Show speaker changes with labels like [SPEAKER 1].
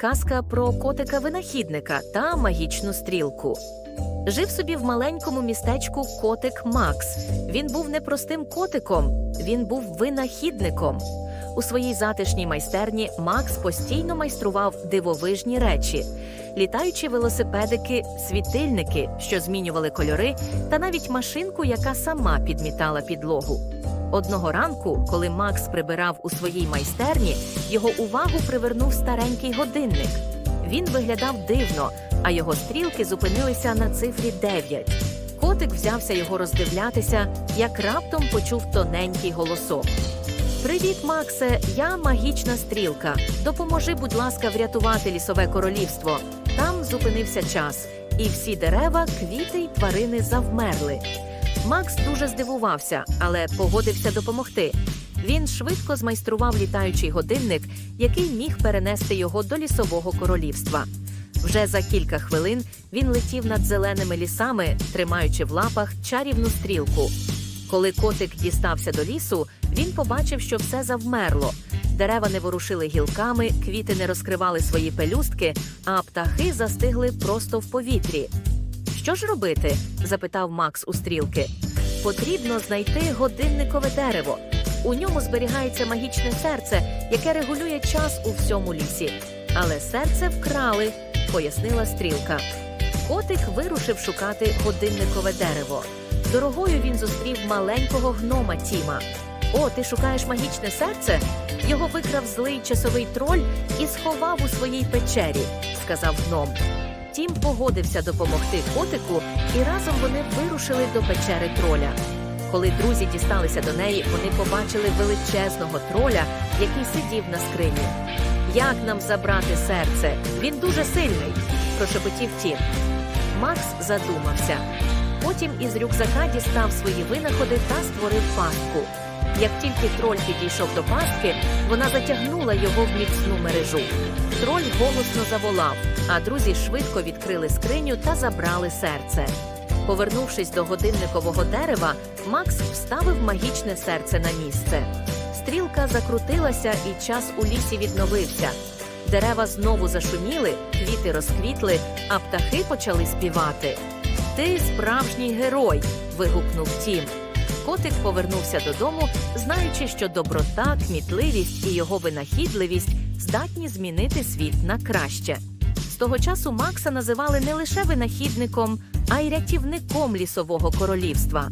[SPEAKER 1] казка про котика-винахідника та магічну стрілку. Жив собі в маленькому містечку котик Макс. Він був не простим котиком, він був винахідником. У своїй затишній майстерні Макс постійно майстрував дивовижні речі: літаючі велосипедики, світильники, що змінювали кольори, та навіть машинку, яка сама підмітала підлогу. Одного ранку, коли Макс прибирав у своїй майстерні, його увагу привернув старенький годинник. Він виглядав дивно, а його стрілки зупинилися на цифрі 9. Котик взявся його роздивлятися, як раптом почув тоненький голосок. Привіт, Максе! Я магічна стрілка. Допоможи, будь ласка, врятувати лісове королівство. Там зупинився час, і всі дерева, квіти й тварини завмерли. Макс дуже здивувався, але погодився допомогти. Він швидко змайстрував літаючий годинник, який міг перенести його до лісового королівства. Вже за кілька хвилин він летів над зеленими лісами, тримаючи в лапах чарівну стрілку. Коли котик дістався до лісу, він побачив, що все завмерло. Дерева не ворушили гілками, квіти не розкривали свої пелюстки, а птахи застигли просто в повітрі. Що ж робити? запитав Макс у стрілки. Потрібно знайти годинникове дерево. У ньому зберігається магічне серце, яке регулює час у всьому лісі. Але серце вкрали, пояснила стрілка. Котик вирушив шукати годинникове дерево. Дорогою він зустрів маленького гнома Тіма. О, ти шукаєш магічне серце? Його викрав злий часовий троль і сховав у своїй печері, сказав гном. Тім погодився допомогти котику, і разом вони вирушили до печери троля. Коли друзі дісталися до неї, вони побачили величезного троля, який сидів на скрині. Як нам забрати серце? Він дуже сильний, прошепотів Тім. Макс задумався. Потім із рюкзака дістав свої винаходи та створив пастку. Як тільки троль підійшов до пастки, вона затягнула його в міцну мережу. Троль голосно заволав, а друзі швидко відкрили скриню та забрали серце. Повернувшись до годинникового дерева, Макс вставив магічне серце на місце. Стрілка закрутилася, і час у лісі відновився. Дерева знову зашуміли, квіти розквітли, а птахи почали співати. Ти справжній герой. вигукнув Тім. Котик повернувся додому, знаючи, що доброта, кмітливість і його винахідливість здатні змінити світ на краще. Того часу Макса називали не лише винахідником, а й рятівником лісового королівства.